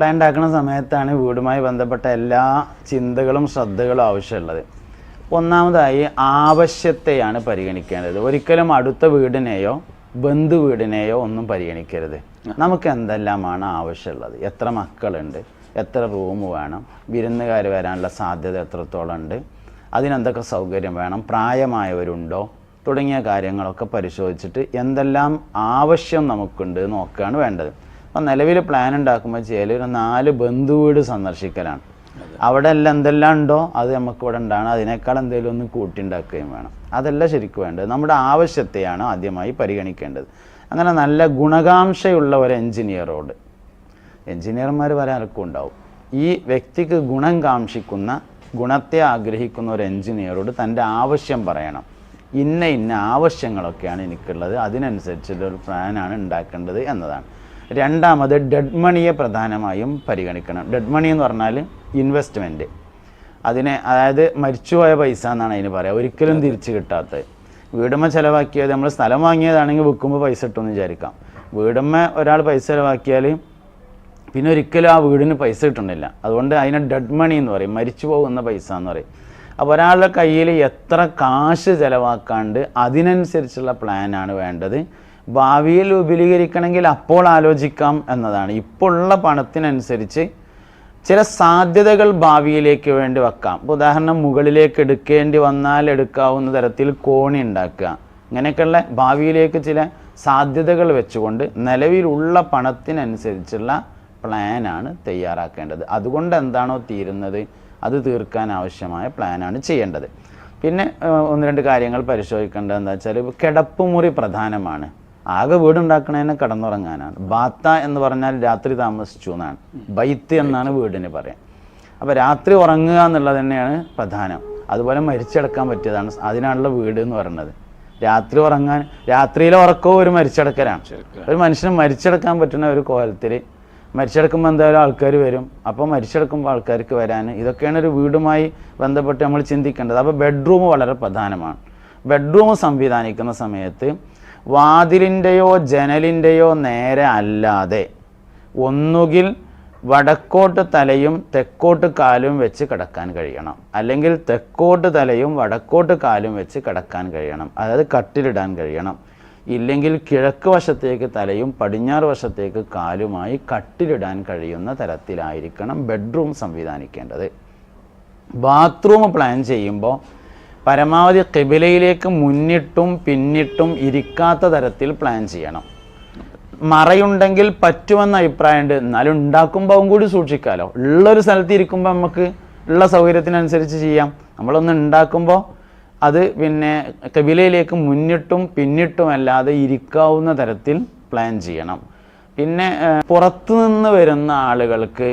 Plan ഉണ്ടാക്കുന്ന സമയത്താണ് വീടുമായി ബന്ധപ്പെട്ട എല്ലാ ചിന്തകളും ശ്രദ്ധകളും ആവശ്യമുള്ളത്. ഒന്നാമതായി ആവശ്യത്തെയാണ് പരിഗണിക്കേണ്ടത്. ഒരിക്കലും അടുത്ത വീടിനെയോ ബന്ധു വീടിനെയോ ഒന്നും പരിഗണിക്കരുത്. നമുക്ക് എന്തെല്ലാമാണ് ആവശ്യമുള്ളത്? എത്ര മക്കളുണ്ട്? എത്ര റൂം വേണം? വിരുന്നുകാർ വരാനുള്ള സാധ്യത എത്രത്തോളം ഉണ്ട്? അതിനെന്തൊക്കെ സൗകര്യം വേണം? പ്രായമായവരുണ്ടോ? തുടങ്ങിയ കാര്യങ്ങളൊക്കെ പരിശോധിച്ചിട്ട് എന്തെല്ലാം ആവശ്യം നമുക്കുണ്ട് നോക്കുകയാണ് വേണ്ടത്. അപ്പം നിലവിൽ പ്ലാൻ ഉണ്ടാക്കുമ്പോൾ ചെയ്യൽ ഒരു നാല് ബന്ധുവീട് സന്ദർശിക്കലാണ്. അവിടെ എല്ലാം എന്തെല്ലാം ഉണ്ടോ അത് നമുക്ക് ഇവിടെ ഉണ്ടാകണം. അതിനേക്കാൾ എന്തെങ്കിലും ഒന്ന് കൂട്ടിണ്ടാക്കുകയും വേണം. അതല്ല ശരിക്കും വേണ്ടത്. നമ്മുടെ ആവശ്യത്തെയാണ് ആദ്യമായി പരിഗണിക്കേണ്ടത്. അങ്ങനെ നല്ല ഗുണകാംക്ഷയുള്ള ഒരു എൻജിനീയറോട് എൻജിനീയർമാർ പലർക്കും ഉണ്ടാവും. ഈ വ്യക്തിക്ക് ഗുണം കാംക്ഷിക്കുന്ന ഗുണത്തെ ആഗ്രഹിക്കുന്ന ഒരു എൻജിനീയറോട് തന്റെ ആവശ്യം പറയണം. ഇന്ന ഇന്ന ആവശ്യങ്ങളൊക്കെയാണ് എനിക്കുള്ളത്. അതിനനുസരിച്ചുള്ള ഒരു പ്ലാനാണ് ഉണ്ടാക്കേണ്ടത് എന്നതാണ്. രണ്ടാമത് ഡെഡ് മണിയെ പ്രധാനമായും പരിഗണിക്കണം. ഡെഡ് മണി എന്ന് പറഞ്ഞാൽ ഇൻവെസ്റ്റ്മെന്റ് അതിനെ അതായത് മരിച്ചുപോയ പൈസ എന്നാണ് അതിന് പറയുക ഒരിക്കലും തിരിച്ചു കിട്ടാത്തത്. വീടുമ്മ ചിലവാക്കിയത് നമ്മൾ സ്ഥലം വാങ്ങിയതാണെങ്കിൽ വിൽക്കുമ്പോൾ പൈസ കിട്ടുമെന്ന് വിചാരിക്കാം. വീടുമ്മ ഒരാൾ പൈസ ചിലവാക്കിയാൽ പിന്നെ ഒരിക്കലും ആ വീടിന് പൈസ കിട്ടണില്ല അതുകൊണ്ട് അതിനെ ഡെഡ് മണി എന്ന് പറയും. മരിച്ചു പോകുന്ന പൈസ എന്ന് പറയും. അപ്പോൾ ഒരാളുടെ കയ്യിൽ എത്ര കാശ് ചിലവാക്കാണ്ട് അതിനനുസരിച്ചുള്ള പ്ലാനാണ് വേണ്ടത്. ഭാവിയിൽ വിപുലീകരിക്കണമെങ്കിൽ അപ്പോൾ ആലോചിക്കാം എന്നതാണ്. ഇപ്പോൾ ഉള്ള പണത്തിനനുസരിച്ച് ചില സാധ്യതകൾ ഭാവിയിലേക്ക് വേണ്ടി വെക്കാം. ഉദാഹരണം മുകളിലേക്ക് എടുക്കേണ്ടി വന്നാൽ എടുക്കാവുന്ന തരത്തിൽ കോണി ഉണ്ടാക്കുക. ഇങ്ങനെയൊക്കെയുള്ള ഭാവിയിലേക്ക് ചില സാധ്യതകൾ വെച്ചുകൊണ്ട് നിലവിലുള്ള പണത്തിനനുസരിച്ചുള്ള പ്ലാനാണ് തയ്യാറാക്കേണ്ടത്. അതുകൊണ്ട് എന്താണോ തീരുന്നത്? അത് തീർക്കാൻ ആവശ്യമായ പ്ലാനാണ് ചെയ്യേണ്ടത്. പിന്നെ ഒന്ന് രണ്ട് കാര്യങ്ങൾ പരിശോധിക്കേണ്ടത് എന്താ വെച്ചാൽ കിടപ്പുമുറി പ്രധാനമാണ്. ആകെ വീടുണ്ടാക്കണേനെ കടന്നുറങ്ങാനാണ്. ബാത്ത എന്ന് പറഞ്ഞാൽ രാത്രി താമസിച്ചു എന്നാണ്. ബൈത്ത് എന്നാണ് വീടിന് പറയാൻ. അപ്പോൾ രാത്രി ഉറങ്ങുക എന്നുള്ളത് തന്നെയാണ് പ്രധാനം. അതുപോലെ മരിച്ചടക്കാൻ പറ്റിയതാണ് അതിനാണുള്ള വീട് എന്ന് പറയുന്നത് രാത്രി ഉറങ്ങാൻ രാത്രിയിലെ ഉറക്കവും ഒരു മരിച്ചടക്കലാണ്. ഒരു മനുഷ്യന് മരിച്ചടക്കാൻ പറ്റുന്ന ഒരു കോലത്തിൽ മരിച്ചെടുക്കുമ്പോൾ എന്തായാലും ആൾക്കാർ വരും. അപ്പോൾ മരിച്ചെടുക്കുമ്പോൾ ആൾക്കാർക്ക് വരാൻ ഇതൊക്കെയാണ് ഒരു വീടുമായി ബന്ധപ്പെട്ട് നമ്മൾ ചിന്തിക്കേണ്ടത്. അപ്പോൾ ബെഡ്റൂം വളരെ പ്രധാനമാണ്. ബെഡ്റൂം സംവിധാനിക്കുന്ന സമയത്ത് വാതിലിന്റെയോ ജനലിന്റെയോ നേരെ അല്ലാതെ ഒന്നുകിൽ വടക്കോട്ട് തലയും തെക്കോട്ട് കാലും വെച്ച് കിടക്കാൻ കഴിയണം. അല്ലെങ്കിൽ തെക്കോട്ട് തലയും വടക്കോട്ട് കാലും വെച്ച് കിടക്കാൻ കഴിയണം. അതായത് കട്ടിലിടാൻ കഴിയണം. ഇല്ലെങ്കിൽ കിഴക്ക് വശത്തേക്ക് തലയും പടിഞ്ഞാറ് വശത്തേക്ക് കാലുമായി കട്ടിലിടാൻ കഴിയുന്ന തരത്തിലായിരിക്കണം ബെഡ്റൂം സംവിധാനിക്കേണ്ടത്. ബാത്റൂം പ്ലാൻ ചെയ്യുമ്പോൾ പരമാവധി കിബിലയിലേക്ക് മുന്നിട്ടും പിന്നിട്ടും ഇരിക്കാത്ത തരത്തിൽ പ്ലാൻ ചെയ്യണം. മറയുണ്ടെങ്കിൽ പറ്റുമെന്ന അഭിപ്രായമുണ്ട്. എന്നാലും ഉണ്ടാക്കുമ്പോൾ കൂടി സൂക്ഷിക്കാമല്ലോ ഉള്ളൊരു സ്ഥലത്ത് ഇരിക്കുമ്പോൾ നമുക്ക് ഉള്ള സൗകര്യത്തിനനുസരിച്ച് ചെയ്യാം. നമ്മളൊന്ന് ഉണ്ടാക്കുമ്പോൾ അത് പിന്നെ കബിലയിലേക്ക് മുന്നിട്ടും പിന്നിട്ടും അല്ലാതെ ഇരിക്കാവുന്ന തരത്തിൽ പ്ലാൻ ചെയ്യണം. പിന്നെ പുറത്തു നിന്ന് വരുന്ന ആളുകൾക്ക്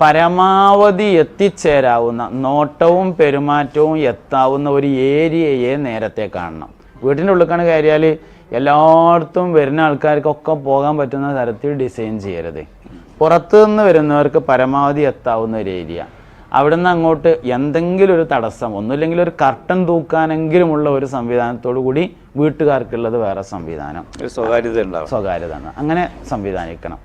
പരമാവധി എത്തിച്ചേരാവുന്ന നോട്ടവും പെരുമാറ്റവും എത്താവുന്ന ഒരു ഏരിയയെ നേരത്തെ കാണണം. വീട്ടിന്റെ ഉള്ളിക്കാണ് കയറിയാൽ എല്ലായിടത്തും വരുന്ന ആൾക്കാർക്കൊക്കെ പോകാൻ പറ്റുന്ന തരത്തിൽ ഡിസൈൻ ചെയ്യരുത്. പുറത്തു നിന്ന് വരുന്നവർക്ക് പരമാവധി എത്താവുന്ന ഒരു ഏരിയ. അവിടെ നിന്ന് അങ്ങോട്ട് എന്തെങ്കിലും ഒരു തടസ്സം ഒന്നുമില്ലെങ്കിൽ ഒരു കർട്ടൻ തൂക്കാനെങ്കിലുമുള്ള ഒരു സംവിധാനത്തോടു കൂടി വീട്ടുകാർക്കുള്ളത് വേറെ സംവിധാനം. സ്വകാര്യത സ്വകാര്യത അങ്ങനെ സംവിധാനിക്കണം.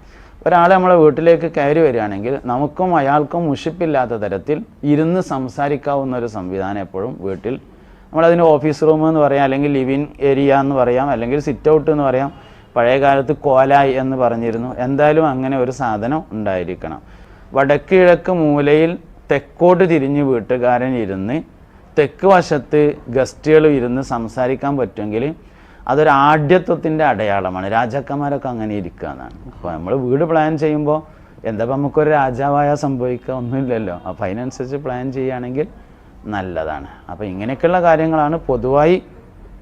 ഒരാൾ നമ്മളെ വീട്ടിലേക്ക് കയറി വരികയാണെങ്കിൽ നമുക്കും അയാൾക്കും മുഷിപ്പില്ലാത്ത തരത്തിൽ ഇരുന്ന് സംസാരിക്കാവുന്ന ഒരു സംവിധാനം എപ്പോഴും വീട്ടിൽ. നമ്മളതിന് ഓഫീസ് റൂം എന്ന് പറയാം അല്ലെങ്കിൽ ലിവിൻ ഏരിയ എന്ന് പറയാം അല്ലെങ്കിൽ സിറ്റ് ഔട്ട് എന്ന് പറയാം പഴയ കാലത്ത് കോലായി എന്ന് പറഞ്ഞിരുന്നു. എന്തായാലും അങ്ങനെ ഒരു സാധനം ഉണ്ടായിരിക്കണം. വടക്ക് കിഴക്ക് മൂലയിൽ തെക്കോട്ട് തിരിഞ്ഞ് വീട്ടുകാരൻ ഇരുന്ന് തെക്ക് വശത്ത് ഗസ്റ്റുകൾ ഇരുന്ന് സംസാരിക്കാൻ പറ്റുമെങ്കിൽ അതൊരു ആഢ്യത്വത്തിന്റെ അടയാളമാണ്. രാജാക്കന്മാരൊക്കെ അങ്ങനെ ഇരിക്കുക എന്നാണ്. അപ്പോൾ നമ്മൾ വീട് പ്ലാൻ ചെയ്യുമ്പോൾ എന്താ നമുക്കൊരു രാജാവായ സംഭവിക്കുക ഒന്നുമില്ലല്ലോ. അപ്പോൾ അതിനനുസരിച്ച് പ്ലാൻ ചെയ്യുകയാണെങ്കിൽ നല്ലതാണ്. അപ്പോൾ ഇങ്ങനെയൊക്കെയുള്ള കാര്യങ്ങളാണ് പൊതുവായി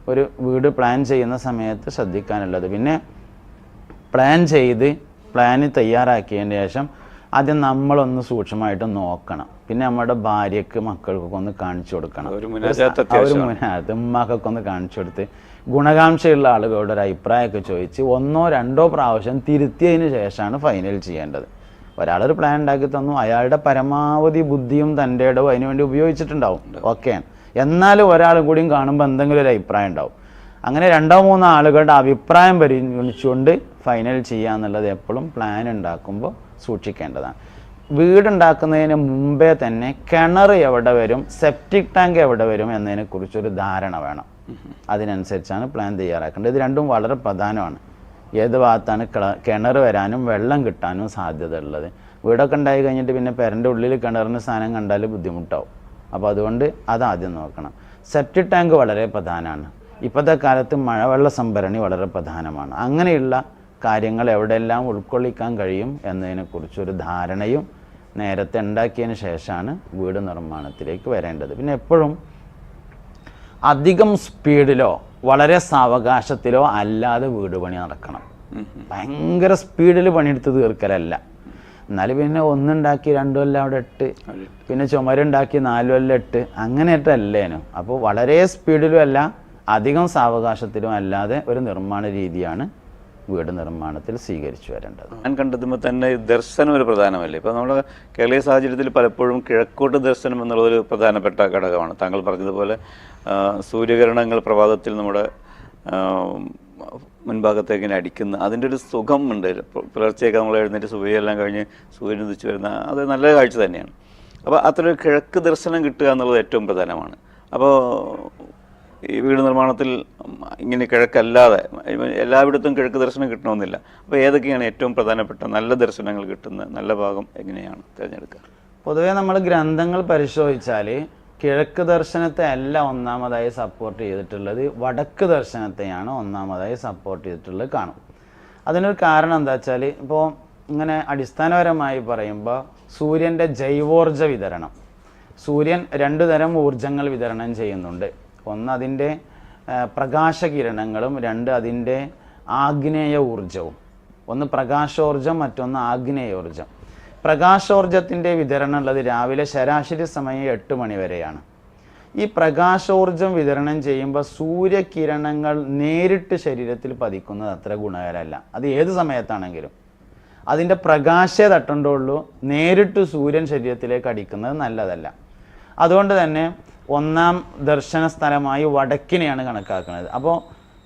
ഒരു വീട് പ്ലാൻ ചെയ്യുന്ന സമയത്ത് ശ്രദ്ധിക്കാനുള്ളത്. പിന്നെ പ്ലാൻ ചെയ്ത് പ്ലാന് തയ്യാറാക്കിയതിന് ശേഷം ആദ്യം നമ്മളൊന്ന് സൂക്ഷ്മമായിട്ട് നോക്കണം. പിന്നെ നമ്മുടെ ഭാര്യക്ക് മക്കൾക്കൊക്കെ ഒന്ന് കാണിച്ചു കൊടുക്കണം. ഒരു മുനാജാത്ത് ഉമ്മാക്കൊക്കെ ഒന്ന് കാണിച്ചു കൊടുത്ത് ഗുണകാംക്ഷയുള്ള ആളുകളുടെ ഒരു അഭിപ്രായമൊക്കെ ചോദിച്ച് ഒന്നോ രണ്ടോ പ്രാവശ്യം തിരുത്തിയതിന് ശേഷമാണ് ഫൈനൽ ചെയ്യേണ്ടത്. ഒരാളൊരു പ്ലാൻ ഉണ്ടാക്കി തന്നു. അയാളുടെ പരമാവധി ബുദ്ധിയും തന്റെ ഇടവും അതിനുവേണ്ടി ഉപയോഗിച്ചിട്ടുണ്ടാവും. ഓക്കെയാണ് എന്നാലും ഒരാളും കൂടിയും കാണുമ്പോൾ എന്തെങ്കിലും ഒരു അഭിപ്രായം ഉണ്ടാവും. അങ്ങനെ രണ്ടോ മൂന്നോ ആളുകളുടെ അഭിപ്രായം പരിഗണിച്ചുകൊണ്ട് ഫൈനൽ ചെയ്യുക എന്നുള്ളത് എപ്പോഴും പ്ലാൻ ഉണ്ടാക്കുമ്പോൾ സൂക്ഷിക്കേണ്ടതാണ്. വീടുണ്ടാക്കുന്നതിന് മുമ്പേ തന്നെ കിണർ എവിടെ വരും സെപ്റ്റിക് ടാങ്ക് എവിടെ വരും എന്നതിനെ കുറിച്ചൊരു ധാരണ വേണം. അതിനനുസരിച്ചാണ് പ്ലാൻ തയ്യാറാക്കേണ്ടത്. ഇത് രണ്ടും വളരെ പ്രധാനമാണ്. ഏത് ഭാഗത്താണ് കിണർ വരാനും വെള്ളം കിട്ടാനും സാധ്യത ഉള്ളത്. വീടൊക്കെ ഉണ്ടായി കഴിഞ്ഞിട്ട് പിന്നെ പെരന്റെ ഉള്ളിൽ കിണറിന് സാധനം കണ്ടാൽ ബുദ്ധിമുട്ടാവും. അപ്പോൾ അതുകൊണ്ട് അതാദ്യം നോക്കണം. സെപ്റ്റിക് ടാങ്ക് വളരെ പ്രധാനമാണ്. ഇപ്പോഴത്തെ കാലത്ത് മഴവെള്ള സംഭരണി വളരെ പ്രധാനമാണ്. അങ്ങനെയുള്ള കാര്യങ്ങൾ എവിടെയെല്ലാം ഉൾക്കൊള്ളിക്കാൻ കഴിയും എന്നതിനെക്കുറിച്ചൊരു ധാരണയും നേരത്തെ ഉണ്ടാക്കിയതിന് ശേഷമാണ് വീട് നിർമ്മാണത്തിലേക്ക് വരേണ്ടത്. പിന്നെ എപ്പോഴും അധികം സ്പീഡിലോ വളരെ സാവകാശത്തിലോ അല്ലാതെ വീട് പണി നടക്കണം. ഭയങ്കര സ്പീഡിൽ പണിയെടുത്ത് തീർക്കലല്ല. എന്നാൽ പിന്നെ ഒന്നുണ്ടാക്കി രണ്ടു കൊല്ലം അവിടെ ഇട്ട് പിന്നെ ചുമരുണ്ടാക്കി നാലു കൊല്ലം ഇട്ട് അങ്ങനെയിട്ടല്ലേനു അപ്പോൾ വളരെ സ്പീഡിലും അല്ല അധികം സാവകാശത്തിലും അല്ലാതെ ഒരു നിർമ്മാണ രീതിയാണ് വീട് നിർമ്മാണത്തിൽ സ്വീകരിച്ചു വരേണ്ടത്. ഞാൻ കണ്ടെത്തുമ്പോൾ തന്നെ ദർശനം ഒരു പ്രധാനമല്ലേ? ഇപ്പോൾ നമ്മുടെ കേരളീയ സാഹചര്യത്തിൽ പലപ്പോഴും കിഴക്കോട്ട് ദർശനം എന്നുള്ളൊരു പ്രധാനപ്പെട്ട ഘടകമാണ്. താങ്കൾ പറഞ്ഞതുപോലെ സൂര്യകരണങ്ങൾ പ്രഭാതത്തിൽ നമ്മുടെ മുൻഭാഗത്തേക്ക് ഇങ്ങനെ അടിക്കുന്ന അതിന്റെ ഒരു സുഖം ഉണ്ട്. പുലർച്ചെയൊക്കെ നമ്മൾ എഴുന്നേറ്റ് സുബഹിയെല്ലാം കഴിഞ്ഞ് സൂര്യൻ ഉദിച്ചു വരുന്ന അത് നല്ല കാഴ്ച തന്നെയാണ്. അപ്പോൾ അത്ര കിഴക്ക് ദർശനം കിട്ടുക എന്നുള്ളത് ഏറ്റവും പ്രധാനമാണ്. അപ്പോൾ ഈ വീട് നിർമ്മാണത്തിൽ ഇങ്ങനെ കിഴക്കല്ലാതെ എല്ലായിടത്തും കിഴക്ക് ദർശനം കിട്ടണമെന്നില്ല. അപ്പോൾ ഏതൊക്കെയാണ് ഏറ്റവും പ്രധാനപ്പെട്ട നല്ല ദർശനങ്ങൾ കിട്ടുന്ന നല്ല ഭാഗം എങ്ങനെയാണ് തിരഞ്ഞെടുക്കുക? പൊതുവെ നമ്മൾ ഗ്രന്ഥങ്ങൾ പരിശോധിച്ചാൽ കിഴക്ക് ദർശനത്തെ അല്ല ഒന്നാമതായി സപ്പോർട്ട് ചെയ്തിട്ടുള്ളത് വടക്ക് ദർശനത്തെയാണ് ഒന്നാമതായി സപ്പോർട്ട് ചെയ്തിട്ടുള്ളത് കാണും. അതിനൊരു കാരണം എന്താ വെച്ചാൽ ഇപ്പോൾ ഇങ്ങനെ അടിസ്ഥാനപരമായി പറയുമ്പോൾ സൂര്യന്റെ ജൈവോർജ വിതരണം. സൂര്യൻ രണ്ടു തരം ഊർജങ്ങൾ വിതരണം ചെയ്യുന്നുണ്ട്. ഒന്ന് അതിന്റെ പ്രകാശകിരണങ്ങളും രണ്ട് അതിന്റെ ആഗ്നേയ ഊർജവും ഒന്ന് പ്രകാശോർജം മറ്റൊന്ന് ആഗ്നേയോർജം പ്രകാശോർജത്തിന്റെ വിതരണം ഉള്ളത് രാവിലെ ശരാശരി സമയം എട്ട് മണി വരെയാണ്. ഈ പ്രകാശോർജം വിതരണം ചെയ്യുമ്പോൾ സൂര്യകിരണങ്ങൾ നേരിട്ട് ശരീരത്തിൽ പതിക്കുന്നത് അത്ര ഗുണകരമല്ല. അത് ഏത് സമയത്താണെങ്കിലും. അതിന്റെ പ്രകാശേ തട്ടണ്ടുള്ളൂ നേരിട്ട് സൂര്യൻ ശരീരത്തിലേക്ക് അടിക്കുന്നത് നല്ലതല്ല. അതുകൊണ്ട് തന്നെ ഒന്നാം ദർശന സ്ഥലമായി വടക്കിനെയാണ് കണക്കാക്കുന്നത്. അപ്പോൾ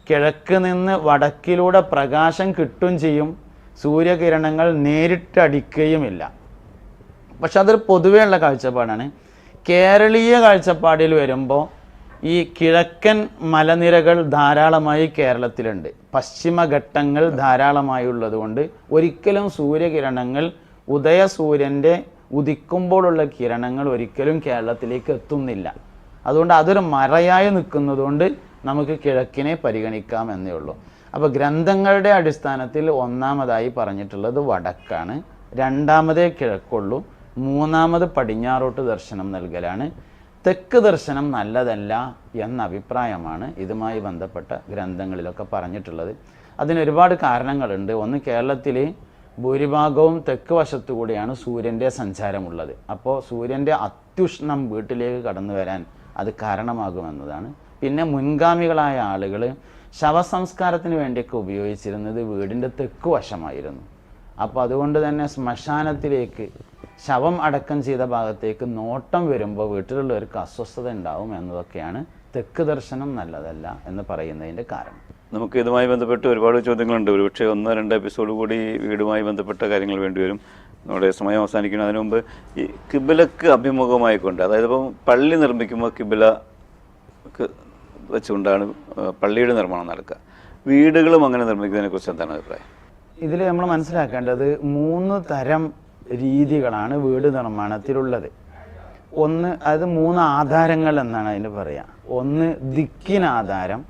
കിഴക്ക് നിന്ന് വടക്കിലൂടെ പ്രകാശം കിട്ടും ചെയ്യും. സൂര്യകിരണങ്ങൾ നേരിട്ട് അടിക്കുകയുമില്ല പക്ഷെ അതൊരു പൊതുവേ ഉള്ള കാഴ്ചപ്പാടാണ്. കേരളീയ കാഴ്ചപ്പാടിൽ വരുമ്പോൾ ഈ കിഴക്കൻ മലനിരകൾ ധാരാളമായി കേരളത്തിലുണ്ട്. പശ്ചിമഘട്ടങ്ങൾ ധാരാളമായി ഉള്ളതുകൊണ്ട് ഒരിക്കലും സൂര്യകിരണങ്ങൾ ഉദയസൂര്യന്റെ ഉദിക്കുമ്പോഴുള്ള കിരണങ്ങൾ ഒരിക്കലും കേരളത്തിലേക്ക് എത്തുന്നില്ല. അതുകൊണ്ട് അതൊരു മറയായി നിൽക്കുന്നതുകൊണ്ട് നമുക്ക് കിഴക്കിനെ പരിഗണിക്കാം എന്നേ ഉള്ളൂ. അപ്പോൾ ഗ്രന്ഥങ്ങളുടെ അടിസ്ഥാനത്തിൽ ഒന്നാമതായി പറഞ്ഞിട്ടുള്ളത് വടക്കാണ്. രണ്ടാമതേ കിഴക്കുള്ളൂ. മൂന്നാമത് പടിഞ്ഞാറോട്ട് ദർശനം നൽകലാണ്. തെക്ക് ദർശനം നല്ലതല്ല എന്ന അഭിപ്രായമാണ് ഇതുമായി ബന്ധപ്പെട്ട ഗ്രന്ഥങ്ങളിലൊക്കെ പറഞ്ഞിട്ടുള്ളത്. അതിന് ഒരുപാട് കാരണങ്ങളുണ്ട്. ഒന്ന് കേരളത്തിൽ ഭൂരിഭാഗവും തെക്ക് വശത്തു കൂടിയാണ് സൂര്യന്റെ സഞ്ചാരമുള്ളത്. അപ്പോൾ സൂര്യന്റെ അത്യുഷ്ണം വീട്ടിലേക്ക് കടന്നു വരാൻ അത് കാരണമാകുമെന്നതാണ്. പിന്നെ മുൻഗാമികളായ ആളുകൾ ശവസംസ്കാരത്തിന് വേണ്ടിയൊക്കെ ഉപയോഗിച്ചിരുന്നത് വീടിന്റെ തെക്ക് വശമായിരുന്നു. അപ്പോൾ അതുകൊണ്ട് തന്നെ ശ്മശാനത്തിലേക്ക് ശവം അടക്കം ചെയ്ത ഭാഗത്തേക്ക് നോട്ടം വരുമ്പോൾ വീട്ടിലുള്ളവർക്ക് അസ്വസ്ഥത ഉണ്ടാവും എന്നതൊക്കെയാണ് തെക്ക് ദർശനം നല്ലതല്ല എന്ന് പറയുന്നതിന്റെ കാരണം. നമുക്ക് ഇതുമായി ബന്ധപ്പെട്ട് ഒരുപാട് ചോദ്യങ്ങളുണ്ട്. ഒരുപക്ഷെ ഒന്നോ രണ്ടോ എപ്പിസോഡ് കൂടി വീടുമായി ബന്ധപ്പെട്ട കാര്യങ്ങൾ വേണ്ടിവരും നമ്മുടെ സമയം അവസാനിക്കണം അതിനു മുമ്പ് ഈ കിബിലക്ക് അഭിമുഖമായിക്കൊണ്ട് അതായത് ഇപ്പം പള്ളി നിർമ്മിക്കുമ്പോൾ കിബിലക്ക് വെച്ചുകൊണ്ടാണ് പള്ളിയുടെ നിർമ്മാണം നടക്കുക. വീടുകളും അങ്ങനെ നിർമ്മിക്കുന്നതിനെ കുറിച്ച് എന്താണ് അഭിപ്രായം? ഇതിൽ നമ്മൾ മനസ്സിലാക്കേണ്ടത് മൂന്ന് തരം രീതികളാണ് വീട് നിർമ്മാണത്തിലുള്ളത്. ഒന്ന് അത് മൂന്ന് ആധാരങ്ങൾ എന്നാണ് അതിന് പറയുക ഒന്ന് ദിക്കിന് ആധാരം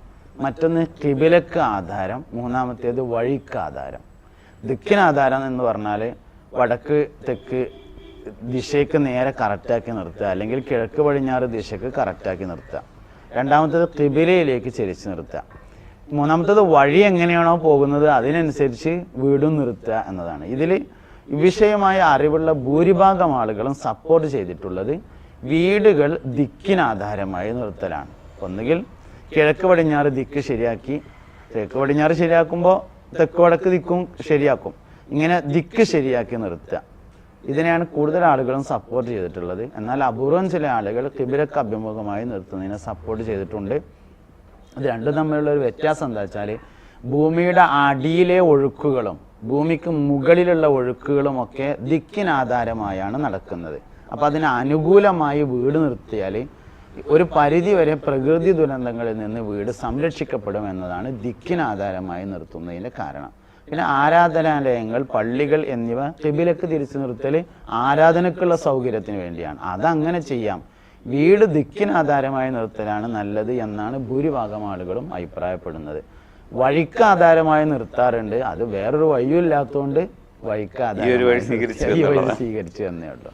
മറ്റൊന്ന് കിബിലക്ക് ആധാരം മൂന്നാമത്തേത് വഴിക്ക് ആധാരം ദിക്കിന് ആധാരം എന്ന് പറഞ്ഞാൽ വടക്ക് തെക്ക് ദിശയ്ക്ക് നേരെ കറക്റ്റാക്കി നിർത്തുക. അല്ലെങ്കിൽ കിഴക്ക് പടിഞ്ഞാറ് ദിശയ്ക്ക് കറക്റ്റാക്കി നിർത്തുക. രണ്ടാമത്തത് കിബിലയിലേക്ക് ചെരിച്ച് നിർത്തുക. മൂന്നാമത്തത് വഴി എങ്ങനെയാണോ പോകുന്നത് അതിനനുസരിച്ച് വീടും നിർത്തുക എന്നതാണ്. ഇതിൽ വിഷയമായ അറിവുള്ള ഭൂരിഭാഗം ആളുകളും സപ്പോർട്ട് ചെയ്തിട്ടുള്ളത് വീടുകൾ ദിക്കിനാധാരമായി നിർത്തലാണ്. ഒന്നുകിൽ കിഴക്ക് പടിഞ്ഞാറ് ദിക്ക് ശരിയാക്കി കിഴക്ക് പടിഞ്ഞാറ് ശരിയാക്കുമ്പോൾ തെക്ക് വടക്ക് ദിക്കും ശരിയാക്കും. ഇങ്ങനെ ദിക്ക് ശരിയാക്കി നിർത്തുക. ഇതിനെയാണ് കൂടുതൽ ആളുകളും സപ്പോർട്ട് ചെയ്തിട്ടുള്ളത്. എന്നാൽ അപൂർവം ചില ആളുകൾ കിബിലക്ക് അഭിമുഖമായി നിർത്തുന്നതിനെ സപ്പോർട്ട് ചെയ്തിട്ടുണ്ട്. ഇത് രണ്ടും തമ്മിലുള്ള ഒരു വ്യത്യാസം എന്താ വെച്ചാൽ ഭൂമിയുടെ അടിയിലെ ഒഴുക്കുകളും ഭൂമിക്ക് മുകളിലുള്ള ഒഴുക്കുകളും ഒക്കെ ദിക്കിനാധാരമായാണ് നടക്കുന്നത്. അപ്പോൾ അതിന് അനുകൂലമായി വീട് നിർത്തിയാൽ ഒരു പരിധി വരെ പ്രകൃതി ദുരന്തങ്ങളിൽ നിന്ന് വീട് സംരക്ഷിക്കപ്പെടും എന്നതാണ് ദിക്കിനാധാരമായി നിർത്തുന്നതിന്റെ കാരണം. പിന്നെ ആരാധനാലയങ്ങൾ പള്ളികൾ എന്നിവ കിബിലക്ക് തിരിച്ചു നിർത്തൽ ആരാധനക്കുള്ള സൗകര്യത്തിന് വേണ്ടിയാണ്. അതങ്ങനെ ചെയ്യാം. വീട് ദിക്കിനാധാരമായി നിർത്തലാണ് നല്ലത് എന്നാണ് ഭൂരിഭാഗം ആളുകളും അഭിപ്രായപ്പെടുന്നത്. വഴിക്ക് ആധാരമായി നിർത്താറുണ്ട്. അത് വേറൊരു വഴിയും ഇല്ലാത്തതുകൊണ്ട് വഴിക്ക് ആധാരം സ്വീകരിച്ചു തന്നെയുള്ളൂ ഈ സ്വീകരിച്ചു എന്നേ ഉള്ളൂ.